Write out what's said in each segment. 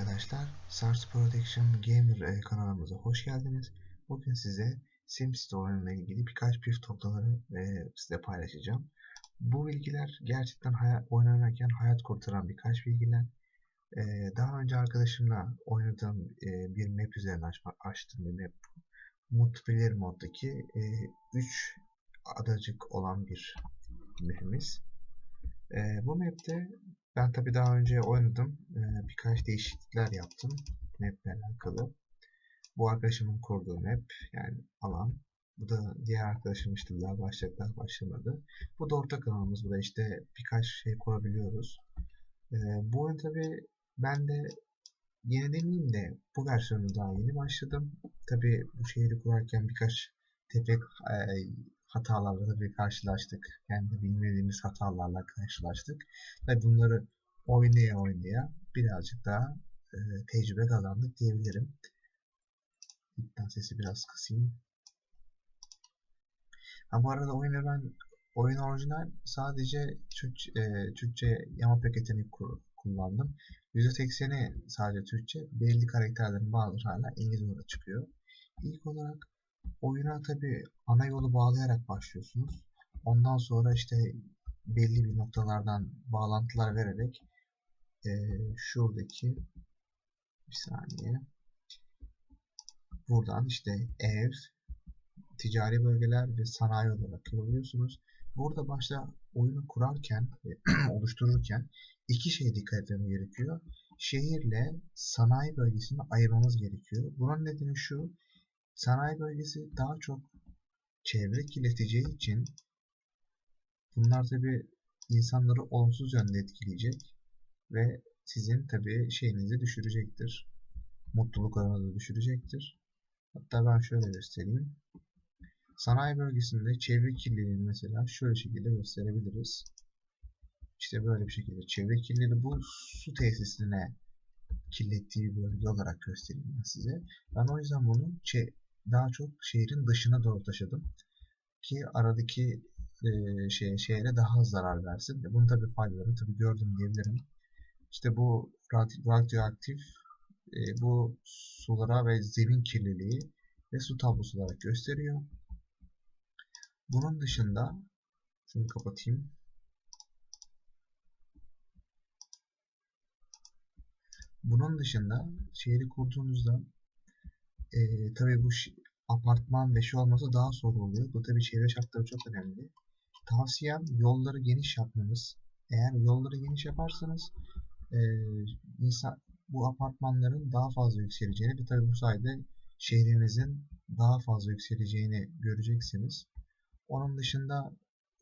arkadaşlar. SARS Protection Gamer e, kanalımıza hoş geldiniz. Bugün size SimCity oyunuyla ilgili birkaç püf noktaları e, size paylaşacağım. Bu bilgiler gerçekten hayat, oynanırken hayat kurtaran birkaç bilgiler. E, daha önce arkadaşımla oynadığım e, bir map üzerine açma, açtığım bir map. Multiplayer moddaki 3 e, adacık olan bir mapimiz. E, bu map'te ben tabi daha önce oynadım. Ee, birkaç değişiklikler yaptım. Map ile alakalı. Bu arkadaşımın kurduğu map. Yani alan. Bu da diğer arkadaşım işte daha başlayacak daha başlamadı. Bu da ortak alanımız. Bu işte birkaç şey kurabiliyoruz. Ee, bu oyun tabi ben de yeni demeyeyim de bu versiyonu daha yeni başladım. Tabi bu şehri kurarken birkaç tepek e, hatalarla tabii karşılaştık. Kendi bilmediğimiz hatalarla karşılaştık. Ve bunları oynaya oynaya birazcık daha e, tecrübe kazandık diyebilirim. İlkten sesi biraz kısayım. Ha, bu arada oyunu ben oyun orijinal sadece Türkçe, e, Türkçe yama paketini kullandım. %80'i sadece Türkçe. Belli karakterlerin bazıları hala İngilizce çıkıyor. İlk olarak oyuna tabi ana yolu bağlayarak başlıyorsunuz. Ondan sonra işte belli bir noktalardan bağlantılar vererek e, şuradaki bir saniye buradan işte ev, ticari bölgeler ve sanayi olarak yoruluyorsunuz. Burada başta oyunu kurarken oluştururken iki şeye dikkat etmemiz gerekiyor. Şehirle sanayi bölgesini ayırmamız gerekiyor. Bunun nedeni şu, Sanayi bölgesi daha çok çevre kirleteceği için bunlar tabi insanları olumsuz yönde etkileyecek ve sizin tabi şeyinizi düşürecektir. Mutluluk oranını düşürecektir. Hatta ben şöyle göstereyim. Sanayi bölgesinde çevre kirliliğini mesela şöyle şekilde gösterebiliriz. İşte böyle bir şekilde çevre kirliliği bu su tesisine kirlettiği bölge olarak göstereyim ben size. Ben o yüzden bunu daha çok şehrin dışına doğru taşıdım. Ki aradaki e, şey, şehre daha zarar versin. Bunun tabi faydalarını tabi gördüm diyebilirim. İşte bu radyoaktif e, bu sulara ve zemin kirliliği ve su tablosu olarak gösteriyor. Bunun dışında şunu kapatayım. Bunun dışında şehri kurduğunuzda e, tabii bu apartman ve şu olması daha zor oluyor. Bu tabii çevre şartları çok önemli. Tavsiyem yolları geniş yapmanız. Eğer yolları geniş yaparsanız e, insan bu apartmanların daha fazla yükseleceğini ve tabii bu sayede şehrinizin daha fazla yükseleceğini göreceksiniz. Onun dışında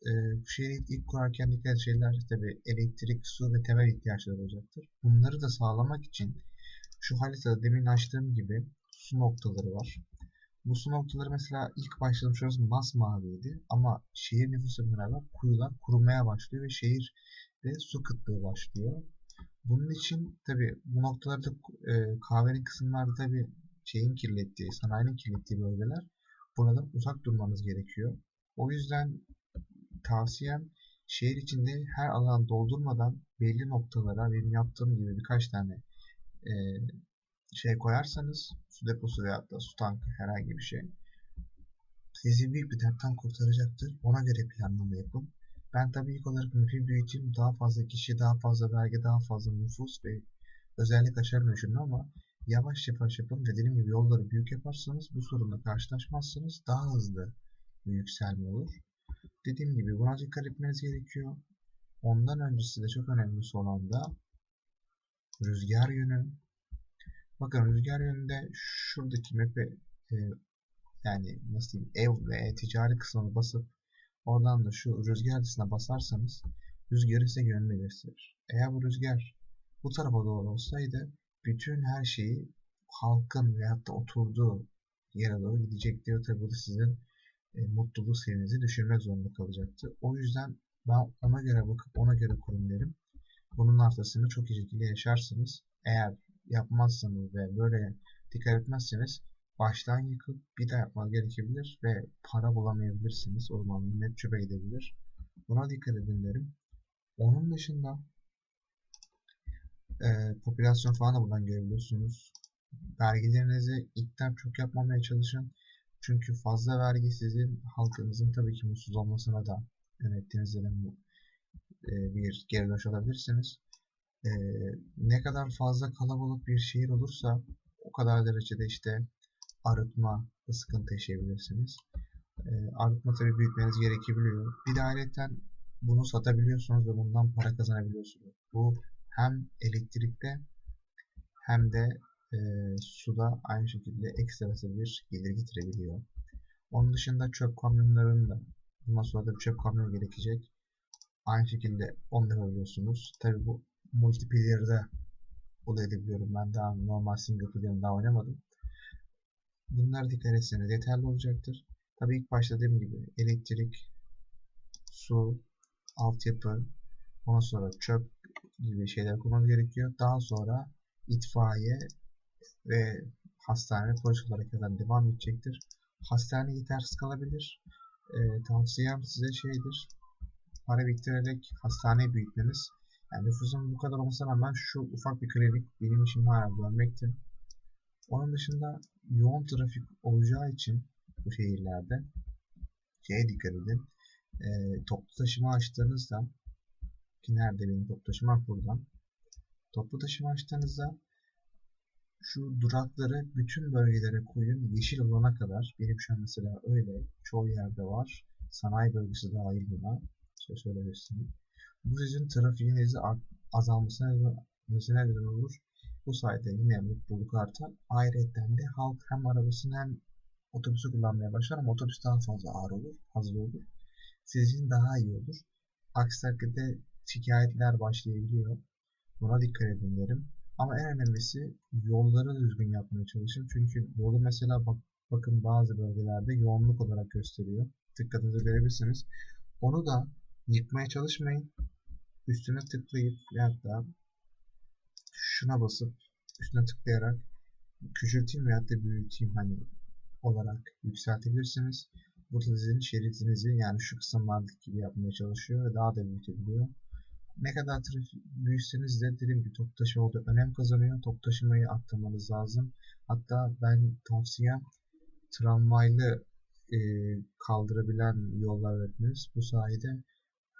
e, bu şehri ilk kurarken dikkat şeyler tabi elektrik, su ve temel ihtiyaçları olacaktır. Bunları da sağlamak için şu haritada demin açtığım gibi su noktaları var. Bu su noktaları mesela ilk başladığım şurası masmaviydi ama şehir nüfusuyla beraber kuyular kurumaya başlıyor ve şehir ve su kıtlığı başlıyor. Bunun için tabi bu noktalarda e, kahvenin kısımlarda tabi şeyin kirlettiği, sanayinin kirlettiği bölgeler buradan uzak durmanız gerekiyor. O yüzden tavsiyem şehir içinde her alan doldurmadan belli noktalara benim yaptığım gibi birkaç tane e, şey koyarsanız su deposu veya da su tankı herhangi bir şey sizi büyük bir dertten kurtaracaktır. Ona göre planlama yapın. Ben tabii ilk olarak mümkün büyüteyim. Daha fazla kişi, daha fazla vergi, daha fazla nüfus ve özellik aşarım düşündüm ama yavaş yavaş yapın ve dediğim gibi yolları büyük yaparsanız bu sorunla karşılaşmazsınız. Daha hızlı bir yükselme olur. Dediğim gibi buna dikkat etmeniz gerekiyor. Ondan öncesi de çok önemlisi olan da rüzgar yönü, Bakın rüzgar yönünde şuradaki map'e e, yani nasıl diyeyim ev ve ticari kısmını basıp oradan da şu rüzgar dışına basarsanız rüzgarı size yönünü gösterir. Eğer bu rüzgar bu tarafa doğru olsaydı bütün her şeyi halkın veyahut da oturduğu yere doğru gidecekti ve tabi bu da sizin e, mutluluk seviyenizi düşürmek zorunda kalacaktı. O yüzden ben ona göre bakıp ona göre kurun derim. Bunun arkasını çok iyi şekilde yaşarsınız. Eğer yapmazsanız ve böyle dikkat etmezseniz baştan yıkıp bir daha yapmanız gerekebilir ve para bulamayabilirsiniz. O zaman hep çöpe gidebilir. Buna dikkat edin derim. Onun dışında Ee, popülasyon falan da buradan görebiliyorsunuz. Vergilerinizi ilkten çok yapmamaya çalışın. Çünkü fazla vergi sizin halkınızın tabii ki mutsuz olmasına da yönettiğinizde de e, bir geri dönüş alabilirsiniz. E, ne kadar fazla kalabalık bir şehir olursa o kadar derecede işte arıtma sıkıntı yaşayabilirsiniz. E, arıtma tabii büyütmeniz gerekebiliyor. Bir de ayrıca bunu satabiliyorsunuz ve bundan para kazanabiliyorsunuz. Bu hem elektrikte hem de e, suda aynı şekilde ekstrası bir gelir getirebiliyor. Onun dışında çöp kamyonlarının da bundan sonra da bir çöp kamyonu gerekecek. Aynı şekilde onu da yapabiliyorsunuz. Tabi bu multiplayer'da edebiliyorum. Ben daha normal single player'ını daha oynamadım. Bunlar dikkat etseniz yeterli olacaktır. Tabi ilk başta dediğim gibi elektrik, su, altyapı, ondan sonra çöp gibi şeyler kullanmanız gerekiyor. Daha sonra itfaiye ve hastane polis olarak kadar devam edecektir. Hastane yetersiz kalabilir. E, tavsiyem size şeydir. Para biriktirerek hastaneyi büyütmeniz. Yani nüfusun bu kadar olmasına rağmen şu ufak bir klinik benim için hala görmekte. Onun dışında yoğun trafik olacağı için bu şehirlerde şeye dikkat edin. E, toplu taşıma açtığınızda ki nerede benim toplu taşıma buradan. Toplu taşıma açtığınızda şu durakları bütün bölgelere koyun yeşil olana kadar. Benim şu an mesela öyle. Çoğu yerde var. Sanayi bölgesi dahil buna. Şöyle şöyle göstereyim. Bu sizin trafiğinizi azalmasına neden olur. Bu sayede yine mutluluk artar. Ayrıca de halk hem arabasını hem otobüsü kullanmaya başlar ama otobüs daha fazla ağır olur, fazla olur. Sizin daha iyi olur. Aksi takdirde şikayetler başlayabiliyor. Buna dikkat edin derim. Ama en önemlisi yolları düzgün yapmaya çalışın. Çünkü yolu mesela bak, bakın bazı bölgelerde yoğunluk olarak gösteriyor. Dikkatinizi görebilirsiniz. Onu da yıkmaya çalışmayın. Üstüne tıklayıp ya da şuna basıp üstüne tıklayarak küçülteyim veya da büyüteyim hani olarak yükseltebilirsiniz. Bu da sizin şeridinizi yani şu kısımlardaki gibi yapmaya çalışıyor ve daha da büyütebiliyor ne kadar trafik büyüseniz de dediğim gibi top taşıma önem kazanıyor. Top taşımayı arttırmanız lazım. Hatta ben tavsiyem tramvaylı e, kaldırabilen yollar üretmeniz. Bu sayede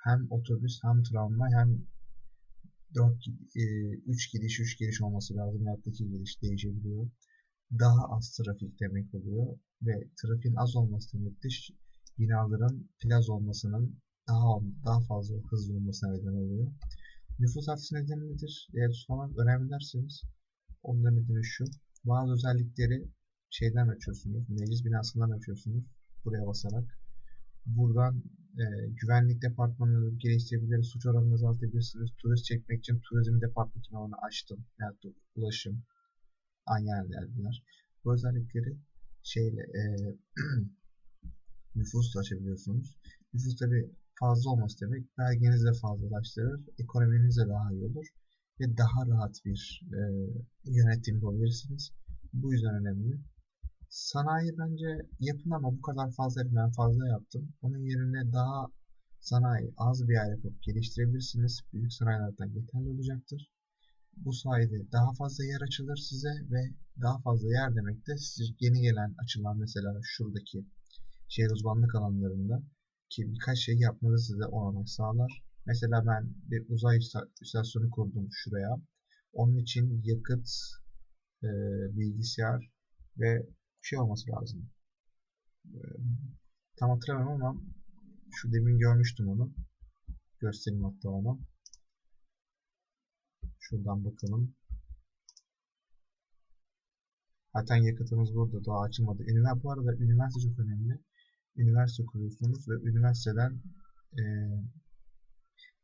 hem otobüs hem tramvay hem 4 e, 3 gidiş 3 geliş olması lazım. Hatta 2 geliş değişebiliyor. Daha az trafik demek oluyor ve trafiğin az olması demek de binaların plaz olmasının daha daha fazla hızlı olmasına neden oluyor. Nüfus artışı nedeni nedir? Eğer sormak önemli derseniz onların nedeni şu. Bazı özellikleri şeyden açıyorsunuz. Meclis binasından açıyorsunuz. Buraya basarak. Buradan e, güvenlik departmanını geliştirebilir, suç oranını azaltabilirsiniz. Turist çekmek için turizm departmanını açtım. Yani ulaşım aynı yerlerdiler. Bu özellikleri şeyle e, nüfusla açabiliyorsunuz. Nüfus tabi fazla olması demek verginizi de fazlalaştırır, ekonominiz de daha iyi olur ve daha rahat bir e, yönetim yapabilirsiniz. Bu yüzden önemli. Sanayi bence yapın ama bu kadar fazla ben fazla yaptım. Onun yerine daha sanayi az bir yer yapıp geliştirebilirsiniz. Büyük sanayilerden yeterli olacaktır. Bu sayede daha fazla yer açılır size ve daha fazla yer demek de siz yeni gelen açılan mesela şuradaki şehir uzmanlık alanlarında ki birkaç şey yapmanızı size olanak sağlar. Mesela ben bir uzay istasyonu kurdum şuraya. Onun için yakıt, e, bilgisayar ve şey olması lazım. E, tam hatırlamıyorum ama şu demin görmüştüm onu. Göstereyim hatta onu. Şuradan bakalım. Zaten yakıtımız burada. Daha açılmadı. Üniversite, bu arada üniversite çok önemli üniversite kuruyorsunuz ve üniversiteden e,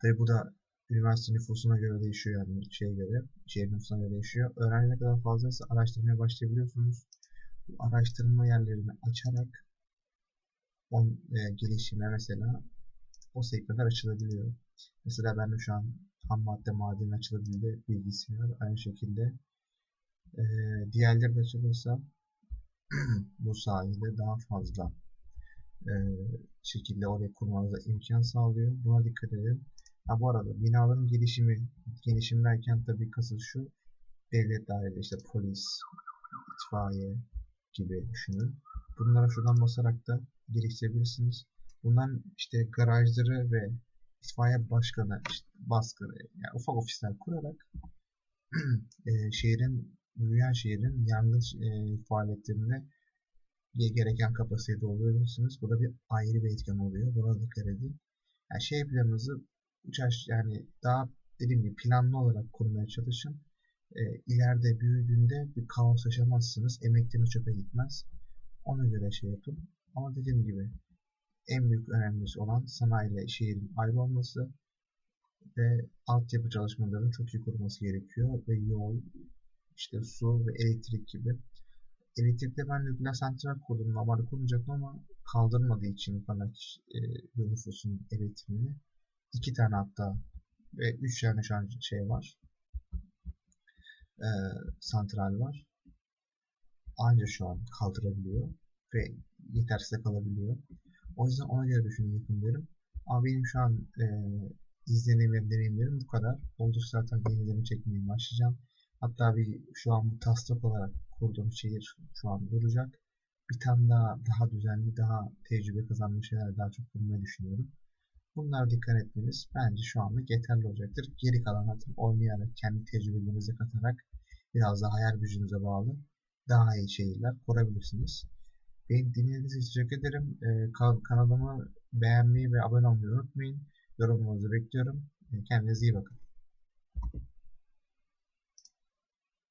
tabi bu da üniversite nüfusuna göre değişiyor yani şeye göre, şehir nüfusuna göre değişiyor. Öğrenci ne kadar fazlaysa araştırmaya başlayabiliyorsunuz. Araştırma yerlerini açarak on e, gelişime mesela o sektörler açılabiliyor. Mesela ben de şu an ham madde madeni açılabildi bilgisayar aynı şekilde e, diğerleri de açılırsa bu sayede daha fazla e, şekilde oraya kurmanıza imkan sağlıyor. Buna dikkat edin. Ha bu arada binaların gelişimi, gelişim derken tabii kasıt şu, devlet daireli işte polis, itfaiye gibi düşünün. Bunlara şuradan basarak da geliştirebilirsiniz. Bunların işte garajları ve itfaiye başkanı, işte baskı, yani ufak ofisler kurarak e, şehrin, büyüyen şehrin yangın e, faaliyetlerinde ge- gereken kapasitede doldurabilirsiniz. Bu da bir ayrı bir etken oluyor. Buna dikkat edin. Yani şehir planınızı üç aş- yani daha dediğim gibi planlı olarak kurmaya çalışın. E, ileride büyüdüğünde bir kaos yaşamazsınız. Emekleriniz çöpe gitmez. Ona göre şey yapın. Ama dediğim gibi en büyük önemlisi olan sanayi ile şehrin ayrı olması ve altyapı çalışmalarının çok iyi kurulması gerekiyor ve yol, işte su ve elektrik gibi. Elektrikte ben nükleer santral kurdum. Normalde kurmayacaktım ama kaldırmadığı için kişi, e, nüfusun elektriğini. iki tane hatta ve üç tane şu an şey var. E, santral var. Anca şu an kaldırabiliyor ve yetersiz kalabiliyor. O yüzden ona göre düşünün yapın derim. Ama benim şu an e, izlenimlerim, deneyimlerim bu kadar. Oldukça zaten yenilerini çekmeye başlayacağım. Hatta bir şu an bu taslak olarak kurduğum şehir şu an duracak. Bir tane daha daha düzenli, daha tecrübe kazanmış şeyler daha çok kurmayı düşünüyorum. Bunlara dikkat etmeniz bence şu anlık yeterli olacaktır. Geri kalan artık oynayarak, kendi tecrübelerinizi katarak biraz daha hayal gücünüze bağlı daha iyi şehirler kurabilirsiniz. Beni dinlediğiniz için teşekkür ederim. Ee, kan- kanalımı beğenmeyi ve abone olmayı unutmayın. Yorumlarınızı bekliyorum. Kendinize iyi bakın.